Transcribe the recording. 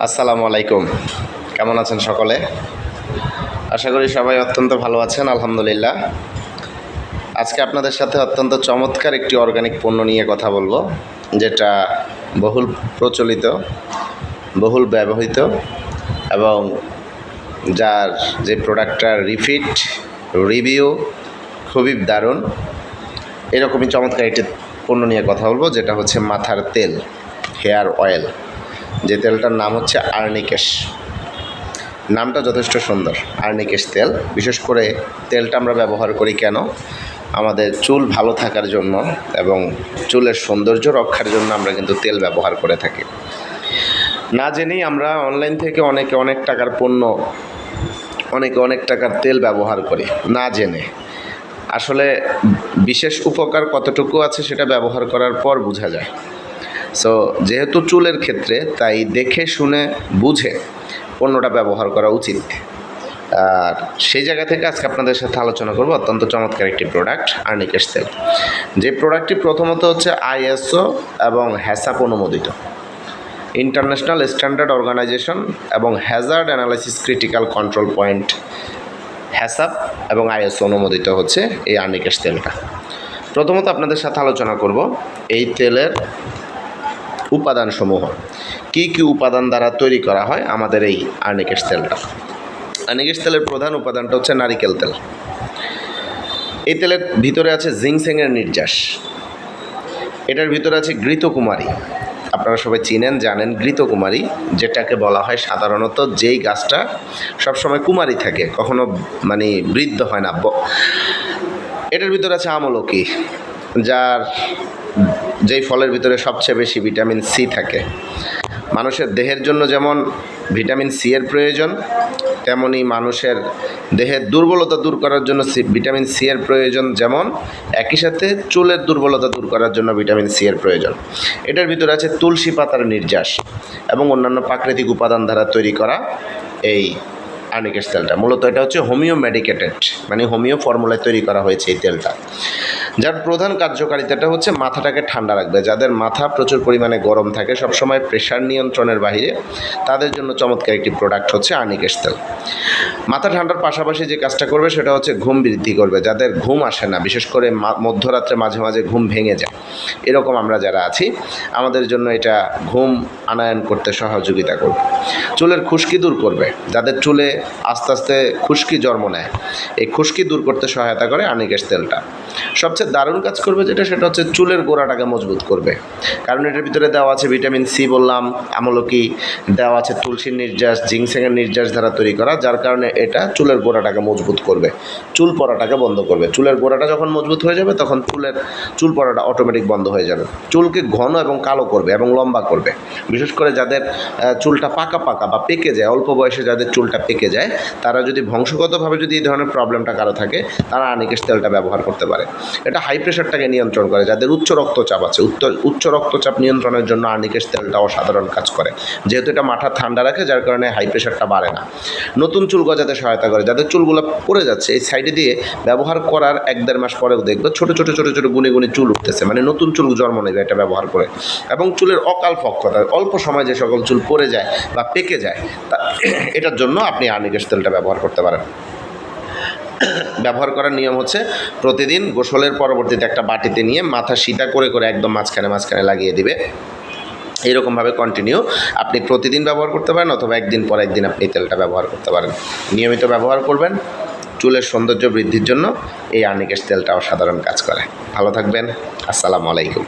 আসসালামু আলাইকুম। কেমন আছেন সকলে? আশা করি সবাই অত্যন্ত ভালো আছেন, আলহামদুলিল্লাহ। আজকে আপনাদের সাথে অত্যন্ত চমৎকার একটি অর্গানিক পণ্য নিয়ে কথা বলব, যেটা বহুল প্রচলিত, বহুল ব্যবহৃত এবং যার যে প্রোডাক্টটার রিফিট রিভিউ খুবই দারুণ। এরকমই চমৎকার একটি পণ্য নিয়ে কথা বলব, যেটা হচ্ছে মাথার তেল হেয়ার অয়েল যে তেলটার নাম হচ্ছে আর্নিকেশ। নামটা যথেষ্ট সুন্দর, আর্নিকেশ তেল। বিশেষ করে তেলটা আমরা ব্যবহার করি কেন? আমাদের চুল ভালো থাকার জন্য এবং চুলের সৌন্দর্য রক্ষার জন্য আমরা কিন্তু তেল ব্যবহার করে থাকি। না জেনেই আমরা অনলাইন থেকে অনেকে অনেক টাকার পণ্য, অনেকে অনেক টাকার তেল ব্যবহার করি, না জেনে। আসলে বিশেষ উপকার কতটুকু আছে সেটা ব্যবহার করার পর বোঝা যায়। সো যেহেতু চুলের ক্ষেত্রে, তাই দেখে, শুনে, বুঝে পণ্যটা ব্যবহার করা উচিত। আর সেই জায়গা থেকে আজকে আপনাদের সাথে আলোচনা করব, অত্যন্ত চমৎকার একটি প্রোডাক্ট আর্নিকেশ তেল যে প্রোডাক্টটি প্রথমত হচ্ছে আইএসও এবং হ্যাসাপ অনুমোদিত। ইন্টারন্যাশনাল স্ট্যান্ডার্ড অর্গানাইজেশন এবং hazard analysis critical control point HACCP এবং আইএসও অনুমোদিত হচ্ছে এই আর্নিকেশ তেলটা প্রথমত আপনাদের সাথে আলোচনা করব, এই তেলের উপাদানসমূহ। কি কি উপাদান দ্বারা তৈরি করা হয় আমাদের এই আর্নিকেশ তেলটা? আর্নিকেশ তেলের প্রধান উপাদানটা হচ্ছে নারিকেল তেল। এই তেলের ভিতরে আছে জিংসেংয়ের নির্যাস। এটার ভিতরে আছে ঘৃতকুমারী। আপনারা সবাই চিনেন, জানেন, ঘৃতকুমারী, যেটাকে বলা হয় সাধারণত যেই গাছটা সবসময় কুমারী থাকে, কখনো মানে বৃদ্ধ হয় না। এটার ভিতরে আছে আমলকি, যার যেই ফলের ভিতরে সবচেয়ে বেশি ভিটামিন সি থাকে। মানুষের দেহের জন্য যেমন ভিটামিন সি এর প্রয়োজন, তেমনি মানুষের দেহের দুর্বলতা দূর করার জন্য ভিটামিন সি এর প্রয়োজন যেমন, একই সাথে চুলের দুর্বলতা দূর করার জন্য ভিটামিন সি এর প্রয়োজন। এটার ভিতরে আছে তুলসী পাতার নির্যাস এবং অন্যান্য প্রাকৃতিক উপাদান দ্বারা তৈরি করা এই আর্নিকেশ তেলটা মূলত এটা হচ্ছে হোমিও মেডিকেটেড মানে হোমিও ফর্মুলায় তৈরি করা হয়েছে এই তেলটা। যার প্রধান কার্যকারিতাটা হচ্ছে মাথাটাকে ঠান্ডা রাখবে। যাদের মাথা প্রচুর পরিমাণে গরম থাকে, সবসময় প্রেশার নিয়ন্ত্রণের বাইরে তাদের জন্য চমৎকার একটি প্রোডাক্ট হচ্ছে আর্নিকেশ তেল। মাথা ঠান্ডার পাশাপাশি যে কাজটা করবে সেটা হচ্ছে ঘুম বৃদ্ধি করবে। যাদের ঘুম আসে না, বিশেষ করে মধ্যরাত্রে মাঝে মাঝে ঘুম ভেঙে যায়, এরকম আমরা যারা আছি, আমাদের জন্য এটা ঘুম আনায়ন করতে সহযোগিতা করবে। চুলের খুশকি দূর করবে। যাদের চুলে আস্তে আস্তে খুশকি জন্ম নেয়, এই খুশকি দূর করতে সহায়তা করে আর্নিকেশ তেলটা। সবচেয়ে দারুণ কাজ করবে যেটা সেটা হচ্ছে চুলের গোড়াটাকে মজবুত করবে। কারণ এটার ভিতরে দেওয়া আছে ভিটামিন সি বললাম, আমলকি দেওয়া আছে তুলসীর নির্যাস জিংসেংয়ের নির্যাস দ্বারা তৈরি করা, যার কারণে এটা চুলের গোড়াটাকে মজবুত করবে, চুল পড়াটাকে বন্ধ করবে। চুলের গোড়াটা যখন মজবুত হয়ে যাবে তখন চুলের, চুল পড়াটা অটোমেটিক বন্ধ হয়ে যাবে। চুলকে ঘন এবং কালো করবে এবং লম্বা করবে। বিশেষ করে যাদের চুলটা পাকা পাকা বা পেকে যায়, অল্প বয়সে যাদের চুলটা পেকে যায়, তারা যদি বংশগতভাবে যদি এই ধরনের প্রবলেমটা কারও থাকে, তারা আনিকেশ তেলটা ব্যবহার করতে পারে। এটা হাই প্রেশারটাকে নিয়ন্ত্রণ করে, যাদের উচ্চ রক্তচাপ আছে। উচ্চ রক্তচাপ নিয়ন্ত্রণের জন্য আর্নিকেশ তেলটা অসাধারণ কাজ করে। যেহেতু এটা মাথা ঠান্ডা রাখে, যার কারণে হাই প্রেশারটা বাড়ে না। নতুন চুল গজাতে সহায়তা করে। যাদের চুলগুলো পড়ে যাচ্ছে, এই সাইডে দিয়ে ব্যবহার করার এক দেড় মাস পরেও দেখবে ছোটো ছোটো ছোটো ছোটো গুনে গুনে চুল উঠতেছে। মানে নতুন চুল জন্ম নেবে এটা ব্যবহার করে। এবং চুলের অকাল ফক্ষতা অল্প সময় যে সকল চুল পড়ে যায় বা পেকে যায়, তা এটার জন্য আপনি আর্নিকেশ তেলটা ব্যবহার করতে পারেন। ব্যবহার করার নিয়ম হচ্ছে প্রতিদিন গোসলের পরবর্তীতে একটা বাটিতে নিয়ে মাথা সিধা করে করে একদম মাঝখানে মাঝখানে লাগিয়ে দিবে। এইরকমভাবে কন্টিনিউ আপনি প্রতিদিন ব্যবহার করতে পারেন অথবা একদিন পর একদিন আপনি তেলটা ব্যবহার করতে পারেন। নিয়মিত ব্যবহার করবেন, চুলের সৌন্দর্য বৃদ্ধির জন্য এই আর্নিকেশ তেলটা অসাধারণ কাজ করে। ভালো থাকবেন, আসসালামু আলাইকুম।